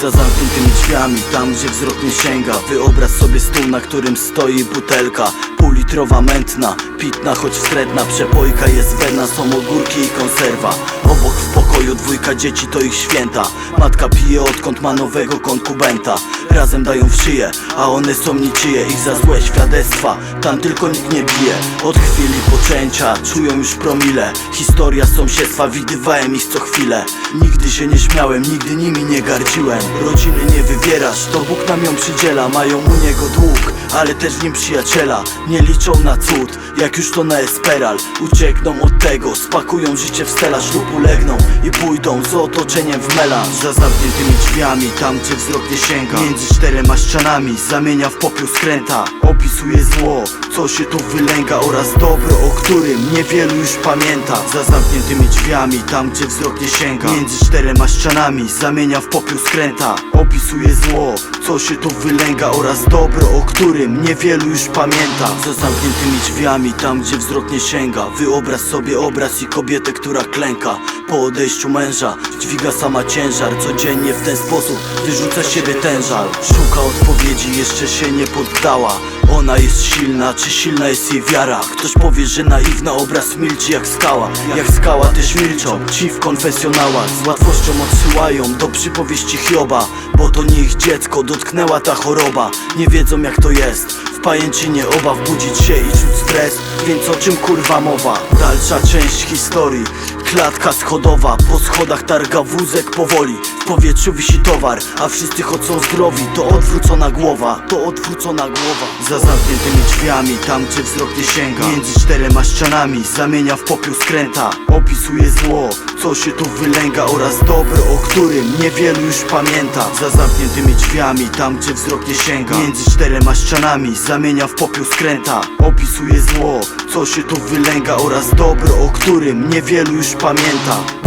Za zamkniętymi drzwiami, tam gdzie wzrok nie sięga. Wyobraź sobie stół, na którym stoi butelka Półlitrowa mętna, pitna choć wstrętna. Przepojka jest wena, są ogórki i konserwa. Obok w pokoju dwójka dzieci to ich święta. Matka pije odkąd ma nowego konkubenta. Razem dają w szyję, a one są niczyje. Ich za złe świadectwa, tam tylko nikt nie bije. Od chwili poczęcia, czują już promile. Historia sąsiedztwa, widywałem ich co chwilę. Nigdy się nie śmiałem, nigdy nimi nie gardziłem Rodziny nie wybierasz, to Bóg nam ją przydziela Mają u niego dług, ale też w nim przyjaciela. Nie liczą na cud, jak już to na esperal. Uciekną od tego, spakują życie w stelaż lub ulegną I pójdą z otoczeniem w melanż Za zamkniętymi drzwiami, tam gdzie wzrok nie sięga. Między czterema ścianami, zamienia w popiół skręta. Opisuje zło, co się tu wylęga Oraz dobro, o którym niewielu już pamięta. Za zamkniętymi drzwiami, tam gdzie wzrok nie sięga. Między czterema ścianami, zamienia w popiół skręta. Opisuje zło, co się tu wylęga Oraz dobro, o którym niewielu już pamięta. Za zamkniętymi drzwiami, tam gdzie wzrok nie sięga. Wyobraź sobie obraz i kobietę, która klęka. Po odejściu męża, dźwiga sama ciężar. Codziennie w ten sposób wyrzuca siebie ten żal Szuka odpowiedzi, jeszcze się nie poddała. Ona jest silna, czy silna jest jej wiara? Ktoś powie, że naiwna obraz milczy jak skała. Jak skała też milczą ci w konfesjonałach. Z łatwością odsyłają do przypowieści Hioba Bo to nie ich dziecko dotknęła ta choroba. Nie wiedzą jak to jest w pajęczynie obaw budzić się i czuć stres. Więc o czym kurwa mowa? Dalsza część historii. Klatka schodowa, po schodach targa wózek powoli. W powietrzu wisi towar, a wszyscy chodzą zdrowi. To odwrócona głowa, to odwrócona głowa. Za zamkniętymi drzwiami, tam gdzie wzrok nie sięga. Między czterema ścianami, zamienia w popiół skręta. Opisuje zło, co się tu wylęga Oraz dobro, o którym niewielu już pamięta. Za zamkniętymi drzwiami, tam gdzie wzrok nie sięga. Między czterema ścianami, zamienia w popiół skręta. Opisuje zło, co się tu wylęga Oraz dobro, o którym niewielu już pamięta